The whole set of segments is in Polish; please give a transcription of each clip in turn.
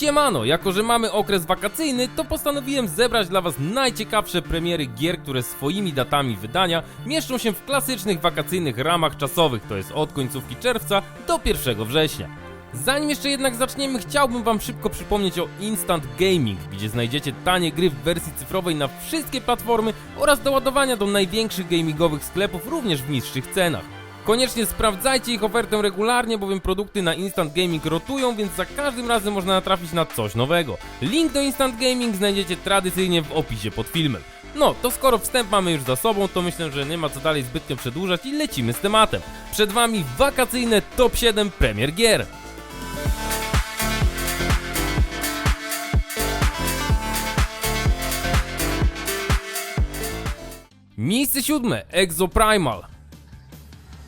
Siemano, jako że mamy okres wakacyjny, to postanowiłem zebrać dla Was najciekawsze premiery gier, które swoimi datami wydania mieszczą się w klasycznych wakacyjnych ramach czasowych, to jest od końcówki czerwca do 1 września. Zanim jeszcze jednak zaczniemy, chciałbym Wam szybko przypomnieć o Instant Gaming, gdzie znajdziecie tanie gry w wersji cyfrowej na wszystkie platformy oraz do ładowania do największych gamingowych sklepów również w niższych cenach. Koniecznie sprawdzajcie ich ofertę regularnie, bowiem produkty na Instant Gaming rotują, więc za każdym razem można natrafić na coś nowego. Link do Instant Gaming znajdziecie tradycyjnie w opisie pod filmem. No, to skoro wstęp mamy już za sobą, to myślę, że nie ma co dalej zbytnio przedłużać i lecimy z tematem. Przed Wami wakacyjne top 7 premier gier. Miejsce siódme Exoprimal.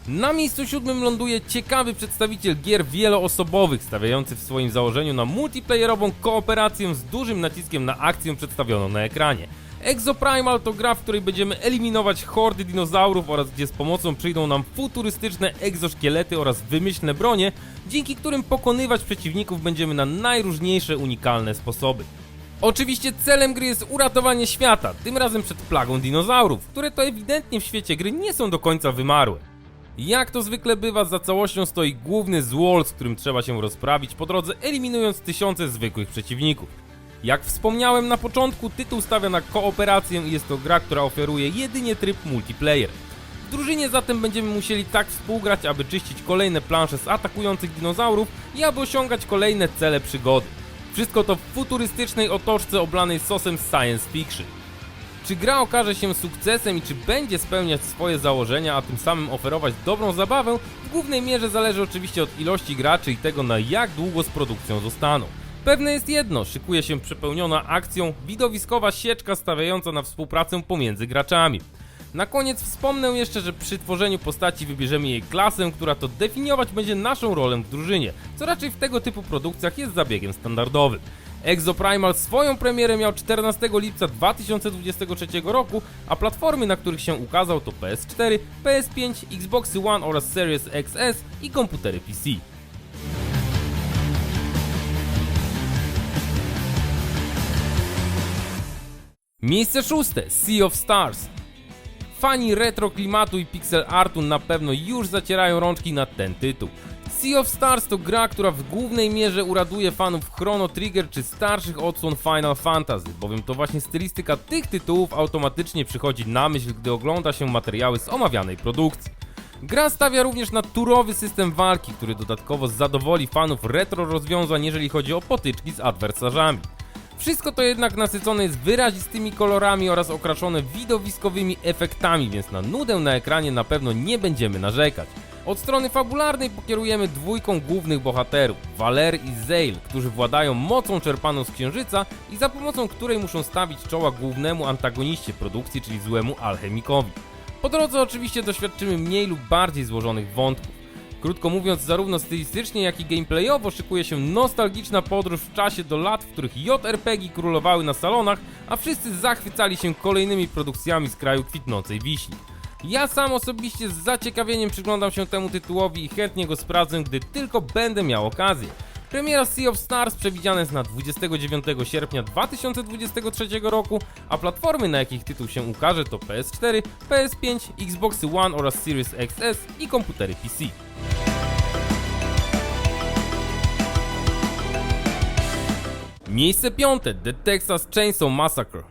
Na miejscu siódmym ląduje ciekawy przedstawiciel gier wieloosobowych, stawiający w swoim założeniu na multiplayerową kooperację z dużym naciskiem na akcję przedstawioną na ekranie. Exoprimal to gra, w której będziemy eliminować hordy dinozaurów oraz gdzie z pomocą przyjdą nam futurystyczne egzoszkielety oraz wymyślne bronie, dzięki którym pokonywać przeciwników będziemy na najróżniejsze unikalne sposoby. Oczywiście celem gry jest uratowanie świata, tym razem przed plagą dinozaurów, które to ewidentnie w świecie gry nie są do końca wymarłe. Jak to zwykle bywa, za całością stoi główny złol, z którym trzeba się rozprawić po drodze, eliminując tysiące zwykłych przeciwników. Jak wspomniałem na początku, tytuł stawia na kooperację i jest to gra, która oferuje jedynie tryb multiplayer. W drużynie zatem będziemy musieli tak współgrać, aby czyścić kolejne plansze z atakujących dinozaurów i aby osiągać kolejne cele przygody. Wszystko to w futurystycznej otoczce oblanej sosem science fiction. Czy gra okaże się sukcesem i czy będzie spełniać swoje założenia, a tym samym oferować dobrą zabawę, w głównej mierze zależy oczywiście od ilości graczy i tego na jak długo z produkcją zostaną. Pewne jest jedno, szykuje się przepełniona akcją widowiskowa sieczka stawiająca na współpracę pomiędzy graczami. Na koniec wspomnę jeszcze, że przy tworzeniu postaci wybierzemy jej klasę, która to definiować będzie naszą rolę w drużynie, co raczej w tego typu produkcjach jest zabiegiem standardowym. Exoprimal swoją premierę miał 14 lipca 2023 roku, a platformy, na których się ukazał to PS4, PS5, Xboxy One oraz Series XS i komputery PC. Miejsce szóste Sea of Stars. Fani retro klimatu i pixel artu na pewno już zacierają rączki na ten tytuł. Sea of Stars to gra, która w głównej mierze uraduje fanów Chrono Trigger czy starszych odsłon Final Fantasy, bowiem to właśnie stylistyka tych tytułów automatycznie przychodzi na myśl, gdy ogląda się materiały z omawianej produkcji. Gra stawia również na turowy system walki, który dodatkowo zadowoli fanów retro rozwiązań, jeżeli chodzi o potyczki z adwersarzami. Wszystko to jednak nasycone jest wyrazistymi kolorami oraz okraszone widowiskowymi efektami, więc na nudę na ekranie na pewno nie będziemy narzekać. Od strony fabularnej pokierujemy dwójką głównych bohaterów, Valer i Zale, którzy władają mocą czerpaną z księżyca i za pomocą której muszą stawić czoła głównemu antagoniście produkcji, czyli złemu alchemikowi. Po drodze oczywiście doświadczymy mniej lub bardziej złożonych wątków. Krótko mówiąc, zarówno stylistycznie, jak i gameplayowo szykuje się nostalgiczna podróż w czasie do lat, w których JRPG królowały na salonach, a wszyscy zachwycali się kolejnymi produkcjami z kraju kwitnącej wiśni. Ja sam osobiście z zaciekawieniem przyglądam się temu tytułowi i chętnie go sprawdzę, gdy tylko będę miał okazję. Premiera Sea of Stars przewidziana jest na 29 sierpnia 2023 roku, a platformy na jakich tytuł się ukaże to PS4, PS5, Xbox One oraz Series XS i komputery PC. Miejsce piąte The Texas Chainsaw Massacre.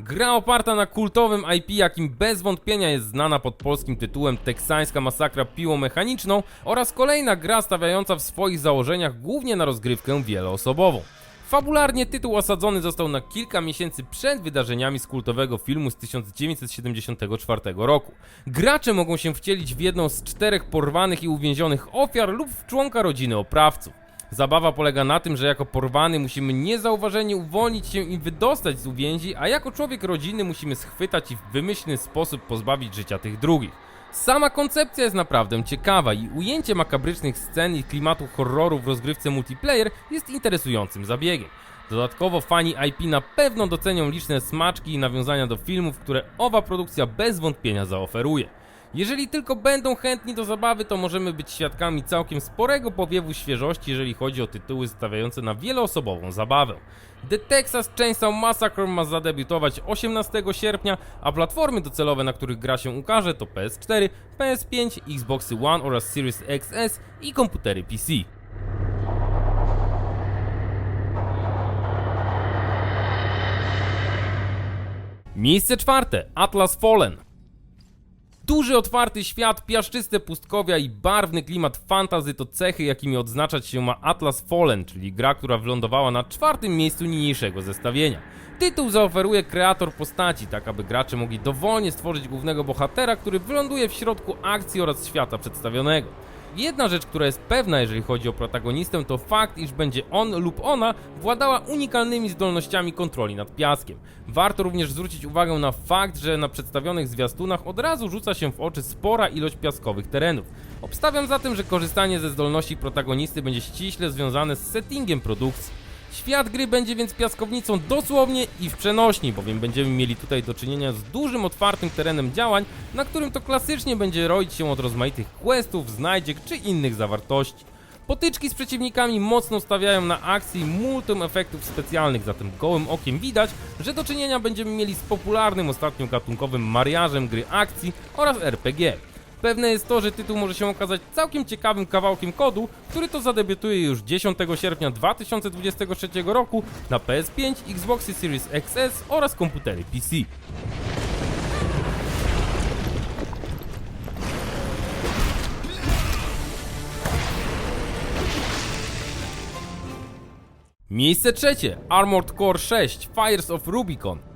Gra oparta na kultowym IP, jakim bez wątpienia jest znana pod polskim tytułem Teksańska Masakra Piłą Mechaniczną oraz kolejna gra stawiająca w swoich założeniach głównie na rozgrywkę wieloosobową. Fabularnie tytuł osadzony został na kilka miesięcy przed wydarzeniami z kultowego filmu z 1974 roku. Gracze mogą się wcielić w jedną z czterech porwanych i uwięzionych ofiar lub w członka rodziny oprawców. Zabawa polega na tym, że jako porwany musimy niezauważenie uwolnić się i wydostać z uwięzi, a jako człowiek rodziny musimy schwytać i w wymyślny sposób pozbawić życia tych drugich. Sama koncepcja jest naprawdę ciekawa i ujęcie makabrycznych scen i klimatu horroru w rozgrywce multiplayer jest interesującym zabiegiem. Dodatkowo fani IP na pewno docenią liczne smaczki i nawiązania do filmów, które owa produkcja bez wątpienia zaoferuje. Jeżeli tylko będą chętni do zabawy, to możemy być świadkami całkiem sporego powiewu świeżości, jeżeli chodzi o tytuły stawiające na wieloosobową zabawę. The Texas Chainsaw Massacre ma zadebiutować 18 sierpnia, a platformy docelowe, na których gra się ukaże to PS4, PS5, Xboxy One oraz Series XS i komputery PC. Miejsce czwarte Atlas Fallen. Duży, otwarty świat, piaszczyste pustkowia i barwny klimat fantazy to cechy, jakimi odznaczać się ma Atlas Fallen, czyli gra, która wylądowała na czwartym miejscu niniejszego zestawienia. Tytuł zaoferuje kreator postaci, tak aby gracze mogli dowolnie stworzyć głównego bohatera, który wyląduje w środku akcji oraz świata przedstawionego. Jedna rzecz, która jest pewna, jeżeli chodzi o protagonistę, to fakt, iż będzie on lub ona władała unikalnymi zdolnościami kontroli nad piaskiem. Warto również zwrócić uwagę na fakt, że na przedstawionych zwiastunach od razu rzuca się w oczy spora ilość piaskowych terenów. Obstawiam zatem, że korzystanie ze zdolności protagonisty będzie ściśle związane z settingiem produkcji. Świat gry będzie więc piaskownicą dosłownie i w przenośni, bowiem będziemy mieli tutaj do czynienia z dużym otwartym terenem działań, na którym to klasycznie będzie roić się od rozmaitych questów, znajdziek czy innych zawartości. Potyczki z przeciwnikami mocno stawiają na akcji multum efektów specjalnych, zatem gołym okiem widać, że do czynienia będziemy mieli z popularnym ostatnio gatunkowym mariażem gry akcji oraz RPG. Pewne jest to, że tytuł może się okazać całkiem ciekawym kawałkiem kodu, który to zadebiutuje już 10 sierpnia 2023 roku na PS5, Xboxy Series XS oraz komputery PC. Miejsce trzecie Armored Core 6 Fires of Rubicon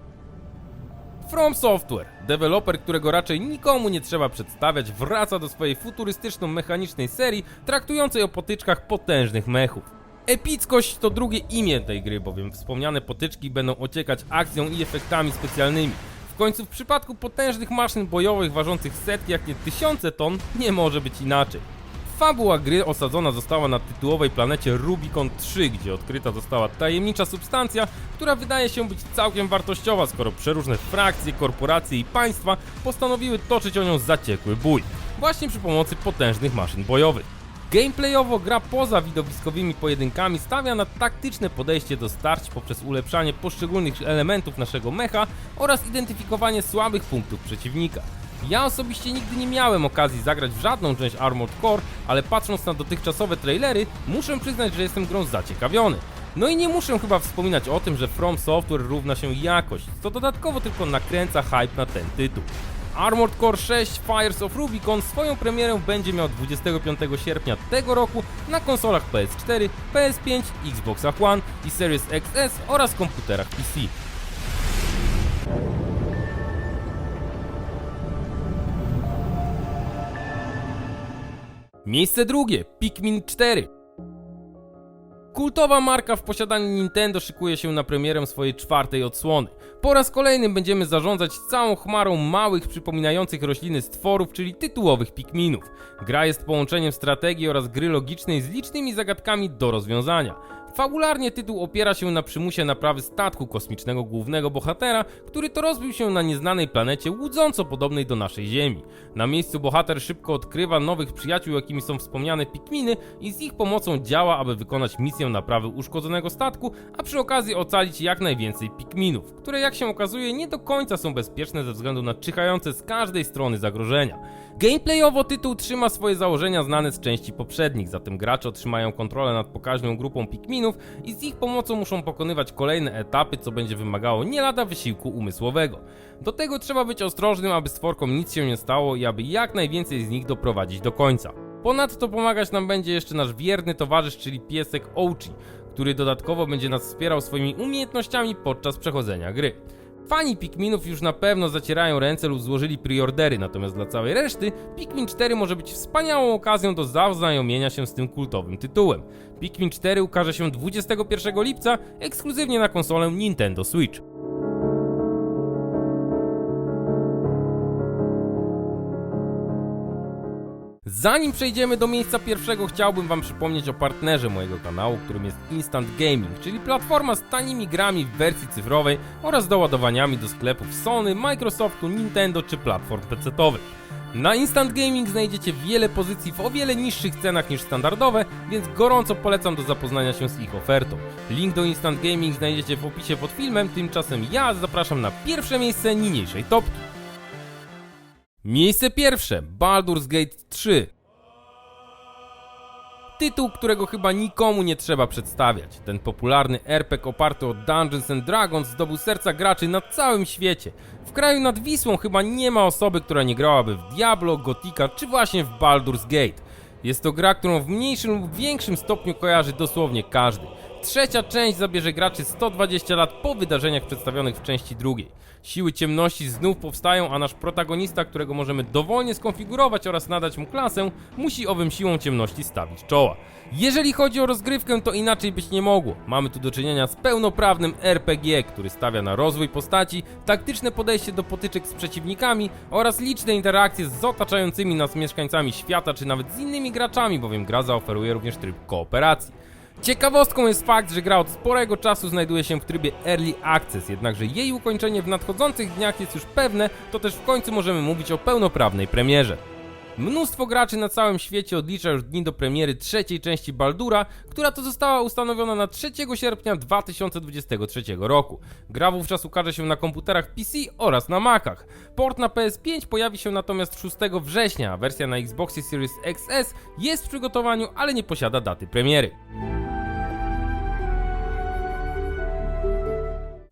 From Software, deweloper, którego raczej nikomu nie trzeba przedstawiać, wraca do swojej futurystyczno-mechanicznej serii, traktującej o potyczkach potężnych mechów. Epickość to drugie imię tej gry, bowiem wspomniane potyczki będą ociekać akcją i efektami specjalnymi. W końcu w przypadku potężnych maszyn bojowych ważących setki, jak nie tysiące ton, nie może być inaczej. Fabuła gry osadzona została na tytułowej planecie Rubicon 3, gdzie odkryta została tajemnicza substancja, która wydaje się być całkiem wartościowa, skoro przeróżne frakcje, korporacje i państwa postanowiły toczyć o nią zaciekły bój, właśnie przy pomocy potężnych maszyn bojowych. Gameplayowo gra poza widowiskowymi pojedynkami stawia na taktyczne podejście do starć poprzez ulepszanie poszczególnych elementów naszego mecha oraz identyfikowanie słabych punktów przeciwnika. Ja osobiście nigdy nie miałem okazji zagrać w żadną część Armored Core, ale patrząc na dotychczasowe trailery, muszę przyznać, że jestem grą zaciekawiony. No i nie muszę chyba wspominać o tym, że From Software równa się jakość, co dodatkowo tylko nakręca hype na ten tytuł. Armored Core 6 Fires of Rubicon swoją premierę będzie miał 25 sierpnia tego roku na konsolach PS4, PS5, Xboxach One i Series XS oraz komputerach PC. Miejsce drugie Pikmin 4 Kultowa marka w posiadaniu Nintendo szykuje się na premierę swojej czwartej odsłony. Po raz kolejny będziemy zarządzać całą chmarą małych, przypominających rośliny stworów, czyli tytułowych Pikminów. Gra jest połączeniem strategii oraz gry logicznej z licznymi zagadkami do rozwiązania. Fabularnie tytuł opiera się na przymusie naprawy statku kosmicznego głównego bohatera, który to rozbił się na nieznanej planecie łudząco podobnej do naszej Ziemi. Na miejscu bohater szybko odkrywa nowych przyjaciół, jakimi są wspomniane Pikminy i z ich pomocą działa, aby wykonać misję naprawy uszkodzonego statku, a przy okazji ocalić jak najwięcej Pikminów, które jak się okazuje nie do końca są bezpieczne ze względu na czyhające z każdej strony zagrożenia. Gameplayowo tytuł trzyma swoje założenia znane z części poprzednich, zatem gracze otrzymają kontrolę nad pokaźną grupą Pikminów i z ich pomocą muszą pokonywać kolejne etapy, co będzie wymagało nie lada wysiłku umysłowego. Do tego trzeba być ostrożnym, aby stworkom nic się nie stało i aby jak najwięcej z nich doprowadzić do końca. Ponadto pomagać nam będzie jeszcze nasz wierny towarzysz, czyli piesek Ouchi, który dodatkowo będzie nas wspierał swoimi umiejętnościami podczas przechodzenia gry. Fani Pikminów już na pewno zacierają ręce lub złożyli preordery, natomiast dla całej reszty Pikmin 4 może być wspaniałą okazją do zaznajomienia się z tym kultowym tytułem. Pikmin 4 ukaże się 21 lipca ekskluzywnie na konsolę Nintendo Switch. Zanim przejdziemy do miejsca pierwszego, chciałbym Wam przypomnieć o partnerze mojego kanału, którym jest Instant Gaming, czyli platforma z tanimi grami w wersji cyfrowej oraz doładowaniami do sklepów Sony, Microsoftu, Nintendo czy platform PC-owych. Na Instant Gaming znajdziecie wiele pozycji w o wiele niższych cenach niż standardowe, więc gorąco polecam do zapoznania się z ich ofertą. Link do Instant Gaming znajdziecie w opisie pod filmem, tymczasem ja zapraszam na pierwsze miejsce niniejszej topki. Miejsce pierwsze Baldur's Gate 3 Tytuł, którego chyba nikomu nie trzeba przedstawiać. Ten popularny RPG oparty o Dungeons and Dragons zdobył serca graczy na całym świecie. W kraju nad Wisłą chyba nie ma osoby, która nie grałaby w Diablo, Gotika czy właśnie w Baldur's Gate. Jest to gra, którą w mniejszym lub większym stopniu kojarzy dosłownie każdy. Trzecia część zabierze graczy 120 lat po wydarzeniach przedstawionych w części drugiej. Siły ciemności znów powstają, a nasz protagonista, którego możemy dowolnie skonfigurować oraz nadać mu klasę, musi owym siłom ciemności stawić czoła. Jeżeli chodzi o rozgrywkę, to inaczej być nie mogło. Mamy tu do czynienia z pełnoprawnym RPG, który stawia na rozwój postaci, taktyczne podejście do potyczek z przeciwnikami oraz liczne interakcje z otaczającymi nas mieszkańcami świata, czy nawet z innymi graczami, bowiem gra zaoferuje również tryb kooperacji. Ciekawostką jest fakt, że gra od sporego czasu znajduje się w trybie Early Access, jednakże jej ukończenie w nadchodzących dniach jest już pewne, to też w końcu możemy mówić o pełnoprawnej premierze. Mnóstwo graczy na całym świecie odlicza już dni do premiery trzeciej części Baldura, która to została ustanowiona na 3 sierpnia 2023 roku. Gra wówczas ukaże się na komputerach PC oraz na Macach. Port na PS5 pojawi się natomiast 6 września, a wersja na Xboxie Series XS jest w przygotowaniu, ale nie posiada daty premiery.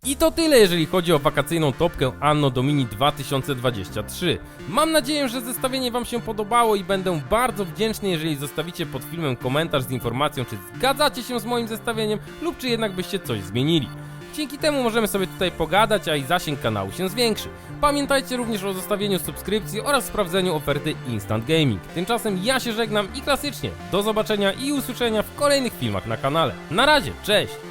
I to tyle, jeżeli chodzi o wakacyjną topkę Anno Domini 2023. Mam nadzieję, że zestawienie Wam się podobało i będę bardzo wdzięczny, jeżeli zostawicie pod filmem komentarz z informacją, czy zgadzacie się z moim zestawieniem, lub czy jednak byście coś zmienili. Dzięki temu możemy sobie tutaj pogadać, a i zasięg kanału się zwiększy. Pamiętajcie również o zostawieniu subskrypcji oraz sprawdzeniu oferty Instant Gaming. Tymczasem ja się żegnam i klasycznie do zobaczenia i usłyszenia w kolejnych filmach na kanale. Na razie, cześć!